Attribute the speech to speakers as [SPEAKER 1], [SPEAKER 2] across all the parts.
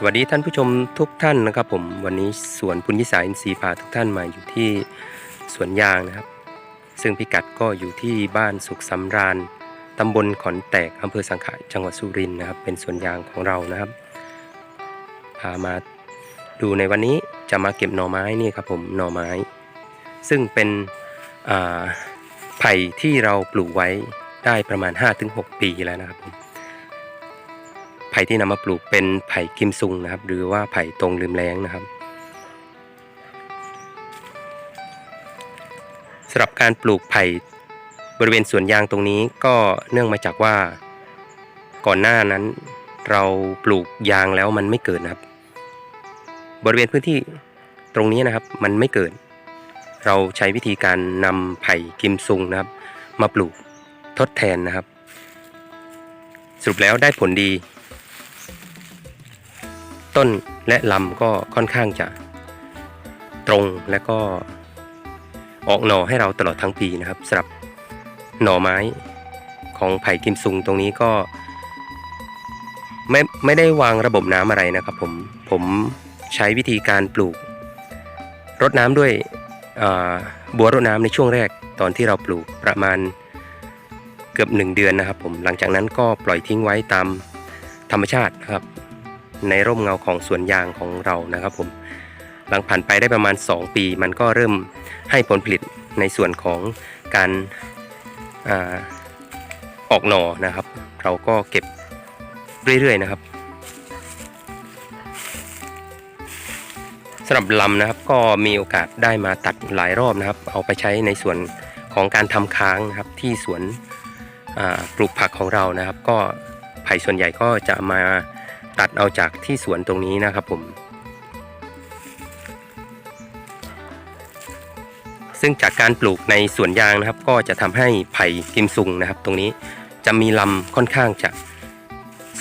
[SPEAKER 1] สวัสดีท่านผู้ชมทุกท่านนะครับผมวันนี้สวนพุนยิสาอินทรีย์พาทุกท่านมาอยู่ที่สวนยางนะครับ ซึ่งพิกัดก็อยู่ที่บ้านสุขสำราญตำบลขอนแตกอำเภอสังขะจังหวัดสุรินทร์นะครับ เป็นสวนยางของเรานะครับพามาดูในวันนี้จะมาเก็บหน่อไม้นี่ครับผมหน่อไม้ ซึ่งเป็นไผ่ที่เราปลูกไว้ได้ประมาณ 5-6 ปีแล้วนะครับผม ผ่ที่นำมาปลูกเป็นไผ่กิมซุงนะครับ หรือว่าไผ่ตรงลืมแล้งนะครับสำหรับการปลูกไผ่บริเวณสวนยางตรงนี้ก็เนื่องมาจากว่า ก่อนหน้านั้น เราปลูกยางแล้วมันไม่เกิดนะครับ บริเวณพื้นที่ตรงนี้นะครับมันไม่เกิด เราใช้วิธีการนำไผ่กิมซุงนะครับ มาปลูกทดแทนนะครับ สรุปแล้วได้ผลดี ต้นและลำก็ค่อนข้างจะตรงและก็ออกหน่อให้เราตลอดทั้งปีนะครับสำหรับหน่อไม้ของไผ่กิมซุงตรงนี้ก็ ไม่ไม่ได้วางระบบน้ำอะไรนะครับผมผมใช้วิธีการปลูก รดน้ำด้วยบัวรดน้ำในช่วงแรกตอนที่เราปลูกประมาณเกือบหนึ่งเดือนนะครับผมหลังจากนั้นก็ปล่อยทิ้งไว้ตามธรรมชาตินะครับ ในร่มเงาของสวนยางของเรานะครับผมหลังผ่านไปได้ประมาณ 2 ปี มันก็เริ่มให้ผลผลิตในส่วนของการอาออกหน่อนะครับ เราก็เก็บเรื่อยๆนะครับสำหรับลำนะครับก็มีโอกาสได้มาตัดหลายรอบนะครับ เอาไปใช้ในส่วนของการทำค้างนะครับที่สวนปลูกผักของเรานะครับ ก็ไผ่ส่วนใหญ่ก็จะมา ตัดเอาจากที่สวนตรงนี้นะครับผม ซึ่งจากการปลูกในสวนยางนะครับ ก็จะทำให้ไผ่กิมซุงนะครับ ตรงนี้จะมีลำค่อนข้างจะ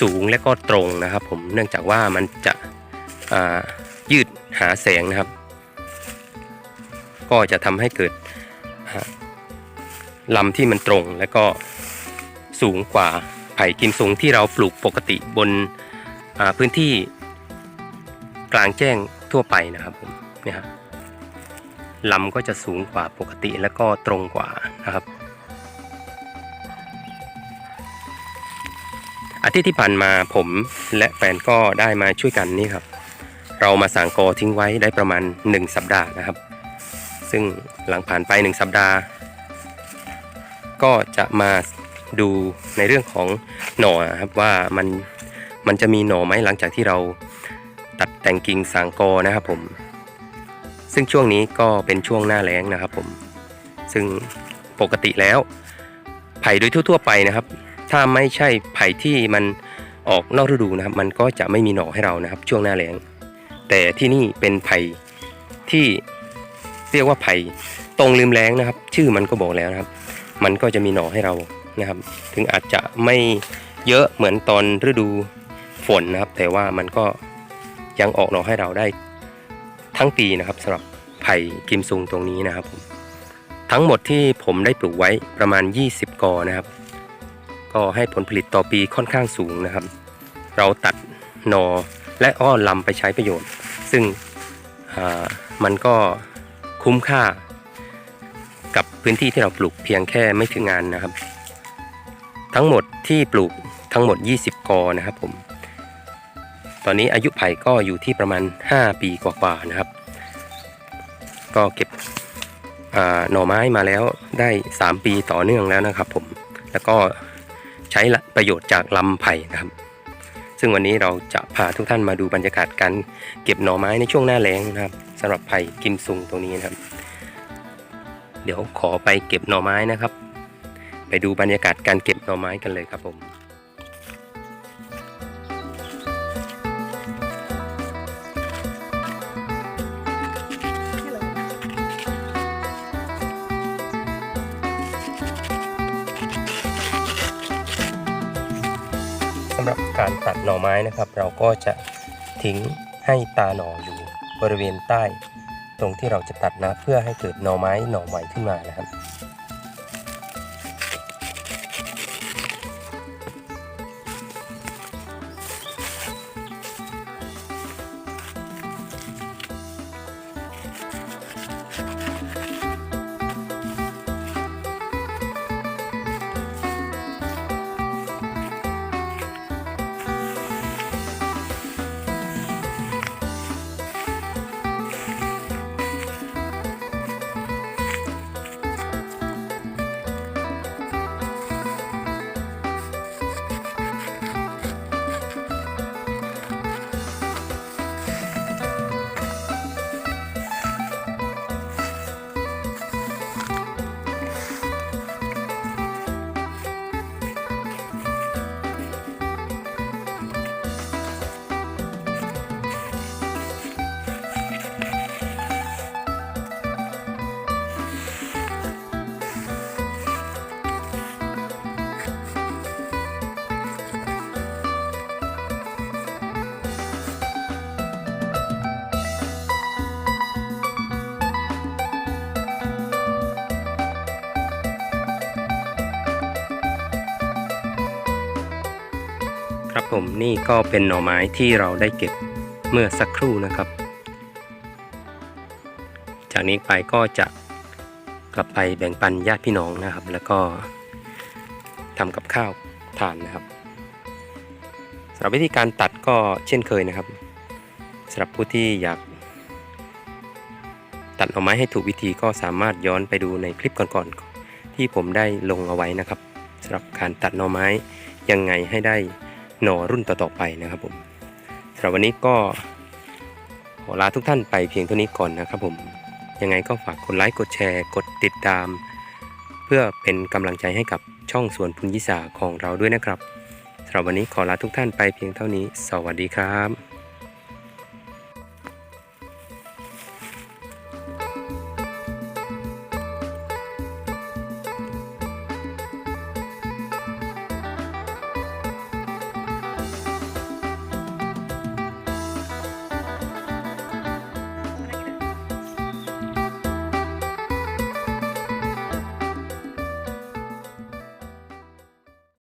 [SPEAKER 1] สูงและก็ตรงนะครับ ผมเนื่องจากว่ามันจะยืดหาแสงนะครับ ก็จะทำให้เกิดลำที่มันตรงและก็สูงกว่าไผ่กิมซุงที่เราปลูกปกติบน พื้นที่กลางแจ้งทั่วไปนะครับผมเนี่ยครับลำก็จะสูงกว่าปกติและก็ตรงกว่านะครับ อาทิตย์ที่ผ่านมาผมและแฟนก็ได้มาช่วยกันนี่ครับ เรามาสางกอทิ้งไว้ได้ประมาณ 1 สัปดาห์นะครับ ซึ่งหลังผ่านไป 1 สัปดาห์ ก็จะมาดูในเรื่องของหน่อครับว่ามัน มันจะมีหน่อไหมหลังจากที่เราตัดแต่งกิ่งสางกอนะครับผม ซึ่งช่วงนี้ก็เป็นช่วงหน้าแล้งนะครับผม ซึ่งปกติแล้ว ไผ่โดยทั่ว ๆ ไปนะครับ ถ้าไม่ใช่ไผ่ที่มันออกนอกฤดูนะครับ มันก็จะไม่มีหน่อให้เรานะครับ ช่วงหน้าแล้ง แต่ที่นี่เป็นไผ่ที่เรียกว่าไผ่ตรงลืมแล้งนะครับ ชื่อมันก็บอกแล้วนะครับ มันก็จะมีหน่อให้เรานะครับ ถึงอาจจะไม่เยอะเหมือนตอนฤดู ฝนนะครับ แต่ว่ามันก็ยังออกหน่อให้เราได้ทั้งปีนะครับสำหรับไผ่กิมซุงตรงนี้นะครับผมทั้งหมดที่ผมได้ปลูกไว้ประมาณ 20 กอนะครับ ก็ให้ผลผลิตต่อปีค่อนข้างสูงนะครับ เราตัดหนอและอ้อลำไปใช้ประโยชน์ ซึ่งมันก็คุ้มค่า กับพื้นที่ที่เราปลูกเพียงแค่ไม่ถึงงานนะครับ ทั้งหมดที่ปลูกทั้งหมด 20 กอนะครับผม ตอนนี้อายุไผ่ก็อยู่ที่ประมาณ 5 ปีกว่าๆนะครับ ก็เก็บหน่อไม้มาแล้วได้ 3 ปีต่อเนื่องแล้วนะครับผมแล้วก็ใช้ประโยชน์จากลำไผ่นะครับ ซึ่งวันนี้เราจะพาทุกท่านมาดูบรรยากาศการเก็บหน่อไม้ในช่วงหน้าแล้งนะครับสำหรับไผ่กิมซุงตรงนี้นะครับ เดี๋ยวขอไปเก็บหน่อไม้นะครับ ไปดูบรรยากาศการเก็บหน่อไม้กันเลยครับผม หรับการตัดหน่อไม้นะครับ เราก็จะทิ้งให้ตาหน่ออยู่บริเวณใต้ ตรงที่เราจะตัดนะเพื่อให้เกิดหน่อไม้หน่อใหม่ขึ้นมานะครับ ครับผมนี่ก็เป็นหน่อไม้ที่เราได้เก็บเมื่อสักครู่นะครับ จากนี้ไปก็จะกลับไปแบ่งปันญาติพี่น้องนะครับ แล้วก็ทำกับข้าวทานนะครับสำหรับวิธีการตัดก็เช่นเคยนะครับสำหรับผู้ที่อยากตัดหน่อไม้ให้ถูกวิธีก็สามารถย้อนไปดูในคลิปก่อนๆที่ผมได้ลงเอาไว้นะครับสำหรับการตัดหน่อไม้ยังไงให้ได้ หน่อรุ่นต่อๆไปนะครับผมสำหรับวันนี้ก็ขอลาทุกท่านไปเพียงเท่านี้ก่อนนะครับผม ยังไงก็ฝากกดไลค์กดแชร์กดติดตาม เพื่อเป็นกำลังใจให้กับช่องสวนพุนยิสาของเราด้วยนะครับสำหรับวันนี้ขอลาทุกท่านไปเพียงเท่านี้ สวัสดีครับ